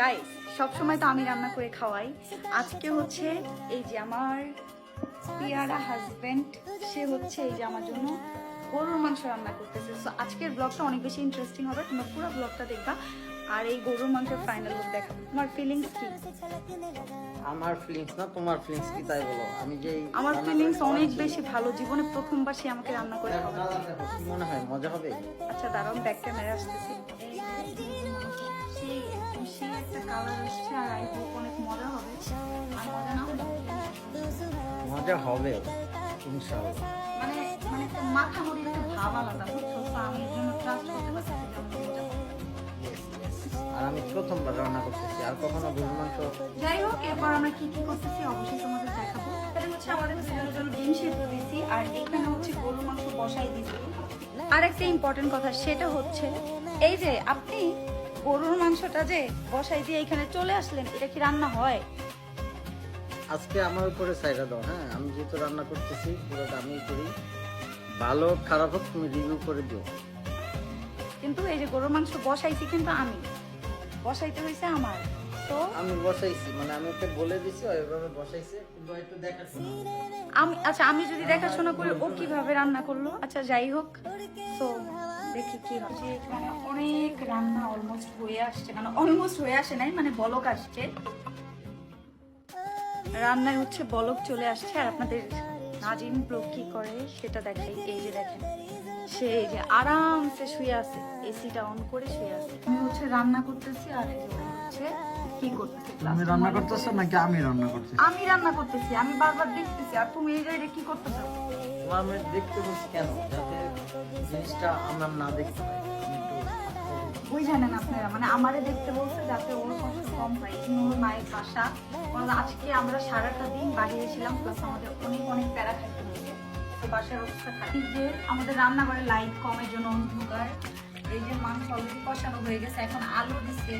Guys সবসময় তো আমি রান্না করে খাওয়াই। আজকে হচ্ছে এই যে আমার পিয়ারা হাজবেন্ড সে হচ্ছে এই যে আমার জন্য গরুর মাংস রান্না করতেছে। সো আজকের ব্লগটা অনেক বেশি ইন্টারেস্টিং হবে তোমরা পুরো ব্লগটা দেখবা। আর এই গরুর মাংসের ফাইনাল লুক দেখাবো। তোমার ফিলিংস কি? আমার ফিলিংস না তোমার ফিলিংস কি তাই বলো। আমি যে আমার ফিলিংস অনেক বেশি ভালো। জীবনে প্রথমবার সে আমাকে রান্না করে দেখো, খাওয়াবে দেখো, মনে হয় মজা হবে। আচ্ছা দাঁড়াও ব্যাক ক্যামেরা আসতেছি। মজা হবে আর আমি প্রথমবার রান্না করতেছি, আর কখনো গরুর মাংস যাই হোক এরপর আমরা কি কি করতেছি অবশ্যই তোমাদের দেখাবো। হচ্ছে আমাদের ডিম সেদ্ধ দিয়েছি, আর এখানে হচ্ছে গরুর মাংস বসাই দিয়েছি। আর একটা ইম্পর্টেন্ট কথা, সেটা হচ্ছে, এই যে আপনি গরুর মাংসটা যে বসাই দিয়ে এখানে চলে আসলেন এটা কি রান্না হয়? আজকে আমার উপরে সাইডা দাও হ্যাঁ? আমি যেহেতু রান্না করতেছি পুরো আমি করি। ভালো খারাপ হোক তুমি রিভিউ করে দিও। কিন্তু এই যে গরুর মাংস বসাইছি কিন্তু আমি। বসাইতে হয়েছে আমার। তো? আমি বসাইছি মানে আমি ওকে বলে দিছি ও এভাবে বসাইছে কিন্তু একটু দেখাশোনা আমি আচ্ছা আমি যদি দেখাশোনা করি ও কীভাবে রান্না করল? আচ্ছা যাই হোক। তো দেখি কি এখানে অনেক রান্না অলমোস্ট হয়ে আসছে মানে অলমোস্ট হয়ে আসে নাই মানে বলক আসছে। রান্নায় হচ্ছে বলক চলে আসছে আর আপনাদের নাজিম ব্লগ কি করে সেটা দেখাই। এই যে দেখেন সে এই যে আরামসে শুয়ে আছে এসিটা অন করে শুয়ে আছে। আমি হচ্ছে রান্না করতেছি আর হচ্ছে কি করতেছে তুমি রান্না করতেছো নাকি আমি রান্না করতেছি? আমি রান্না করতেছি আমি বারবার দেখতেছি আর তুমি এই জায়গায় কি করতেছো? আমি দেখতে বলছি কেন? যাতে জিনিসটা আমার না দেখতে পাই। ওই জানেন আপনারা মানে আমারে দেখতে বলছে যাতে ওর কষ্ট কম এই ওর মায়ের বাসা আজকে আমরা সারাটা দিন বাহিরে ছিলাম প্লাস আমাদের অনেক অনেক প্যারা খাইতে হয়েছে। তো বাসার অবস্থা খারাপ। যে আমাদের রান্নাঘরে লাইট কমের জন্য অন্ধকার। এই যে মাংস অলরেডি কষানো হয়ে গেছে এখন আলু দিচ্ছে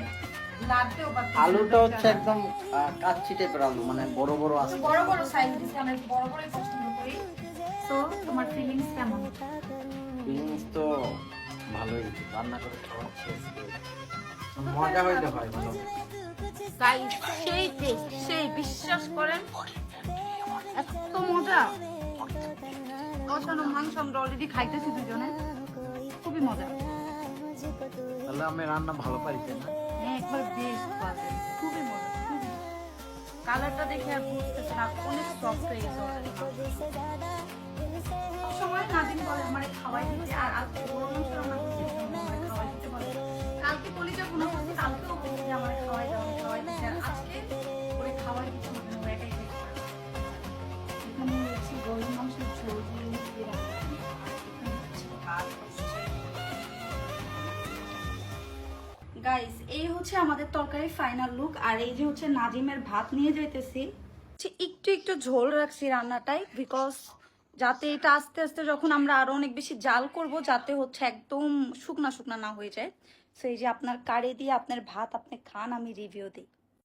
আলুটা হচ্ছে একদম কাচ্চি টাইপের আলু মানে বড় বড় আছে বড় বড় সাইজ দিচ্ছে আমরা একটু বড় পছন্দ করি। তো তোমার ফিলিংস কেমন? ফিলিংস তো ভালোই রান্না করে খাওয়াচ্ছি। মজা হইলে হয় ভালো। গাইস সেই টেস্ট সেই বিশ্বাস করেন এত মজা। কষানো মাংস আমরা অলরেডি খাইতেছি দুজনে। খুবই মজা। তাহলে আমি রান্না ভালো পারি না? একবার বেশ পাবে। খুবই মজা, খুবই। কালারটা দেখে আর বুঝতে না, অনেক সফট হয়ে already মাংস। বলে মানে খাওয়াই দিতে। আর আজকে গরু সময় কালকে কলিজা গুণ কালকেও বলছি আমার খাওয়াই দাও খাওয়াই দিতে। আজকে গাইস এই হচ্ছে আমাদের তরকারি ফাইনাল লুক আর এই যে হচ্ছে নাজিমের ভাত নিয়ে যাইতেছি। একটু একটু ঝোল রাখছি রান্নাটাই বিকজ যাতে এটা আস্তে আস্তে যখন আমরা আরও অনেক বেশি জাল করব, যাতে হচ্ছে একদম শুকনা শুকনা না হয়ে যায়। সেই যে আপনার কারে দিয়ে আপনার ভাত আপনি খান, আমি রিভিউ দিই।